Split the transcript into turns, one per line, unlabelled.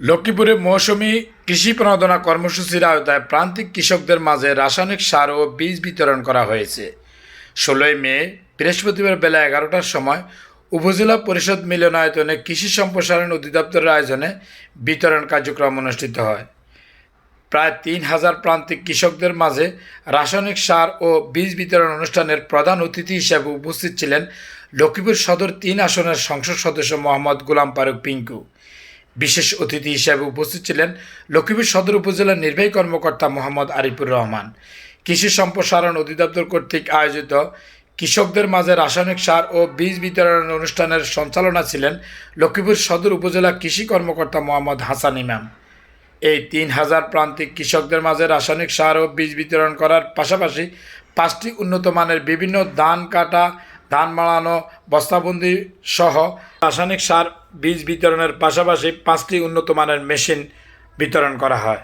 লক্ষ্মীপুরে মৌসুমী কৃষি প্রণোদনা কর্মসূচির আওতায় প্রান্তিক কৃষকদের মাঝে রাসায়নিক সার ও বীজ বিতরণ করা হয়েছে। ষোলোই মে, বৃহস্পতিবার বেলা এগারোটার সময় উপজেলা পরিষদ মিলনায়তনে কৃষি সম্প্রসারণ অধিদপ্তরের আয়োজনে বিতরণ কার্যক্রম অনুষ্ঠিত হয়। প্রায় তিন হাজার প্রান্তিক কৃষকদের মাঝে রাসায়নিক সার ও বীজ বিতরণ অনুষ্ঠানের প্রধান অতিথি হিসেবে উপস্থিত ছিলেন লক্ষ্মীপুর সদর তিন আসনের সংসদ সদস্য মোহাম্মদ গোলাম ফারুক পিঙ্কু। বিশেষ অতিথি হিসেবে উপস্থিত ছিলেন লক্ষ্মীপুর সদর উপজেলার নির্বাহী কর্মকর্তা মোহাম্মদ আরিফুর রহমান। কৃষি সম্প্রসারণ অধিদপ্তর কর্তৃক আয়োজিত কৃষকদের মাঝে রাসায়নিক সার ও বীজ বিতরণ অনুষ্ঠানের সঞ্চালনা ছিলেন লক্ষ্মীপুর সদর উপজেলা কৃষি কর্মকর্তা মোহাম্মদ হাসান ইমাম। এই তিন হাজার প্রান্তিক কৃষকদের মাঝে রাসায়নিক সার ও বীজ বিতরণ করার পাশাপাশি পাঁচটি উন্নত মানের বিভিন্ন ধান কাটা ধান মাড়ানো, বস্তাবন্দি সহ রাসায়নিক সার বীজ বিতরণের পাশাপাশি পাঁচটি উন্নত মানের মেশিন বিতরণ করা হয়।